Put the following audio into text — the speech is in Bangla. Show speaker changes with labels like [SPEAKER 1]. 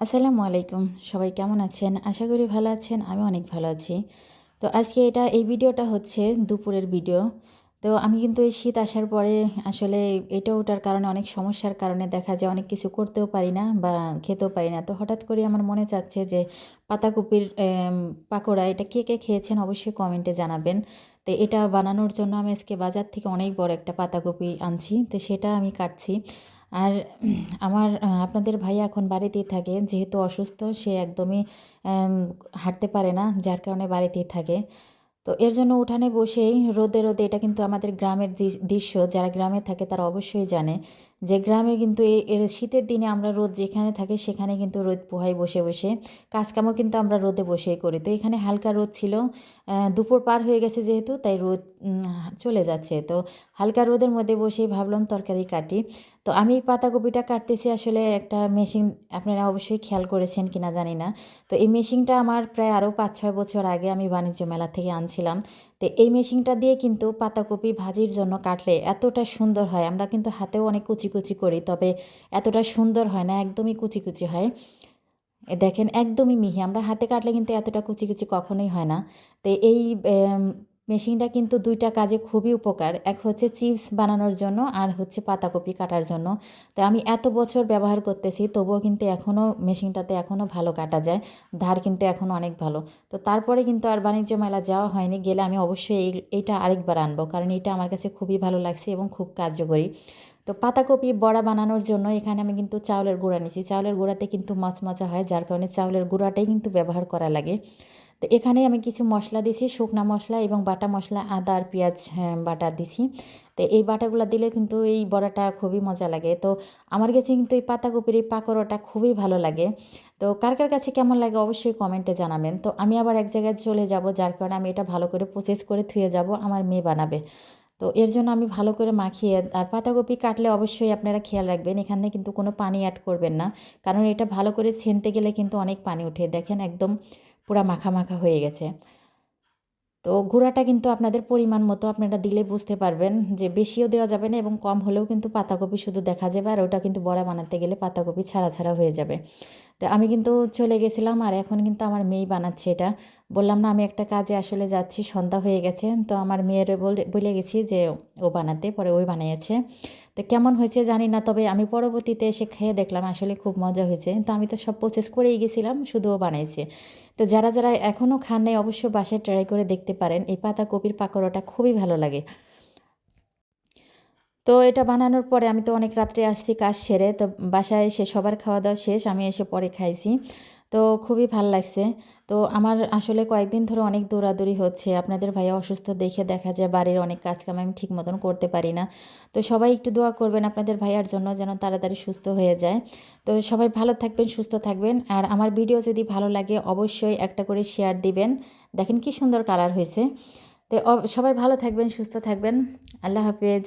[SPEAKER 1] আসসালামু আলাইকুম। সবাই কেমন আছেন? আশা করি ভালো আছেন, আমি অনেক ভালো আছি। তো আজকে এটা, এই ভিডিওটা হচ্ছে দুপুরের ভিডিও। তো আমি কিন্তু এই শীত আসার পরে আসলে এটা ওটার কারণে, অনেক সমস্যার কারণে দেখা যায় অনেক কিছু করতেও পারি না বা খেতেও পারি না। তো হঠাৎ করে আমার মনে চাচ্ছে যে পাতাকপির পাকোড়া এটা কে কে খেয়েছেন অবশ্যই কমেন্টে জানাবেন। তো এটা বানানোর জন্য আমি আজকে বাজার থেকে অনেক বড় একটা পাতাকপি আনছি। তো সেটা আমি কাটছি। আর আমার আপনাদের ভাইয়া এখন বাড়িতেই থাকে, যেহেতু অসুস্থ, সে একদমই হাঁটতে পারে না, যার কারণে বাড়িতেই থাকে। তো এর জন্য উঠানে বসেই রোদে রোদে, এটা কিন্তু আমাদের গ্রামের দৃশ্য, যারা গ্রামে থাকে তারা অবশ্যই জানে। যে গ্রামে কিন্তু এর শীতের দিনে আমরা রোদ যেখানে থাকি সেখানে কিন্তু রোদ পোহাই বসে বসে। কাজকামও কিন্তু আমরা রোদে বসেই করি। তো এখানে হালকা রোদ ছিল। দুপুর পার হয়ে গেছে যেহেতু, তাই রোদ চলে যাচ্ছে। তো হালকা রোদের মধ্যে বসেই ভাবলাম তরকারি কাটি। তো আমি পাতাকপিটা কাটতেছি আসলে একটা মেশিন, আপনারা অবশ্যই খেয়াল করেছেন কিনা জানি না। তো এই মেশিনটা আমার প্রায় আরও পাঁচ ছয় বছর আগে আমি বাণিজ্য মেলা থেকে আনছিলাম। তো এই মেশিনটা দিয়ে কিন্তু পাতাকপি ভাজির জন্য কাটলে এতটা সুন্দর হয়। আমরা কিন্তু হাতেও অনেক কুচি কুচি করি, তবে এতটা সুন্দর হয় না, একদমই কুচি কুচি হয় দেখেন, একদমই মিহি, আমরা হাতে কাটলে কিন্তু এতটা কুচি কুচি কখনোই হয় না। তো এই মেশিনটা কিন্তু দুইটা কাজে খুবই উপকার, এক হচ্ছে চিপস বানানোর জন্য আর হচ্ছে পাতাকপি কাটার জন্য। তো আমি এত বছর ব্যবহার করতেছি, তবুও কিন্তু এখনও মেশিনটাতে এখনও ভালো কাটা যায়, ধার কিন্তু এখনও অনেক ভালো। তো তারপরে কিন্তু আর বাণিজ্য মেলা যাওয়া হয়নি, গেলে আমি অবশ্যই এই, এইটা আরেকবার আনব, কারণ এটা আমার কাছে খুবই ভালো লাগছে এবং খুব কার্যকরী। তো পাতাকপি বড়া বানানোর জন্য এখানে আমি কিন্তু চাউলের গুঁড়া নিছি, চাউলের গুঁড়াতে কিন্তু মচমচা হয়, যার কারণে চাউলের গুঁড়াটাই কিন্তু ব্যবহার করা লাগে। তো এখানে আমি কিছু মশলা দিছি শুকনা মশলা এবং বাটা মশলা আদা আর পেঁয়াজ হ্যাঁ, বাটা দিছি তো এই বাটাগুলো দিলে কিন্তু এই বড়াটা খুবই মজা লাগে। তো আমার কাছে কিন্তু এই পাতাকপির এই পাকোড়াটা খুবই ভালো লাগে। তো কার কার কাছে কেমন লাগে অবশ্যই কমেন্টে জানাবেন। তো আমি আবার এক জায়গায় চলে যাব যার কারণে আমি এটা ভালো করে প্রসেস করে থুয়ে যাব আমার মেয়ে বানাবে। তো এর জন্য আমি ভালো করে মাখিয়ে আর পাতাকপি কাটলে অবশ্যই আপনারা খেয়াল রাখবেন এখানে কিন্তু কোনো পানি অ্যাড করবেন না। কারণ এটা ভালো করে ছেনতে গেলে কিন্তু অনেক পানি উঠে দেখেন একদম পুরা মাখা মাখা হয়ে গেছে। তো গুঁড়াটা কিন্তু আপনাদের পরিমাণ মতো আপনারা দিলে বুঝতে পারবেন যে বেশিও দেওয়া যাবে না এবং কম হলেও কিন্তু পাতাকপি শুধু দেখা যাবে আর ওটা কিন্তু বড়া বানাতে গেলে পাতাকপি ছাড়া ছাড়া হয়ে যাবে। তো আমি কিন্তু চলে গেছিলাম আর এখন কিন্তু আমার মেয়েই বানাচ্ছে এটা। বললাম, না, আমি একটা কাজে আসলে যাচ্ছি, সন্ধ্যা হয়ে গেছে। তো আমার মেয়ের বলে গেছি যে ও বানাতে, পরে ওই বানিয়েছে। তো কেমন হয়েছে জানি না, তবে আমি পরবর্তীতে এসে খেয়ে দেখলাম, আসলে খুব মজা হয়েছে। তো আমি তো সব প্রসেস করেই গেছিলাম, শুধু ও বানাইছে। তো যারা যারা এখনও খান নাই, অবশ্য বাসায় ট্রাই করে দেখতে পারেন। এই পাতা কপির পাকোড়াটা খুবই ভালো লাগে। তো এটা বানানোর পরে আমি তো অনেক রাত্রে আসছি কাজ সেরে, তো বাসায় এসে সবার খাওয়া দাওয়া শেষ, আমি এসে পরে খাইছি। তো খুবই ভালো লাগছে। তো আমার আসলে কয়েকদিন ধরে অনেক দৌড়াদৌড়ি হচ্ছে। আপনাদের ভাইয়া অসুস্থ দেখে দেখা যায় বাড়ির অনেক কাজকাম আমি ঠিক মতন করতে পারি না। তো সবাই একটু দোয়া করবেন আপনাদের ভাইয়ার জন্য যেন তাড়াতাড়ি সুস্থ হয়ে যায়। তো সবাই ভালো থাকবেন, সুস্থ থাকবেন। আর আমার ভিডিও যদি ভালো লাগে অবশ্যই একটা করে শেয়ার দিবেন। দেখেন কি সুন্দর কালার হয়েছে। তো সবাই ভালো থাকবেন, সুস্থ থাকবেন। আল্লাহ হাফেজ।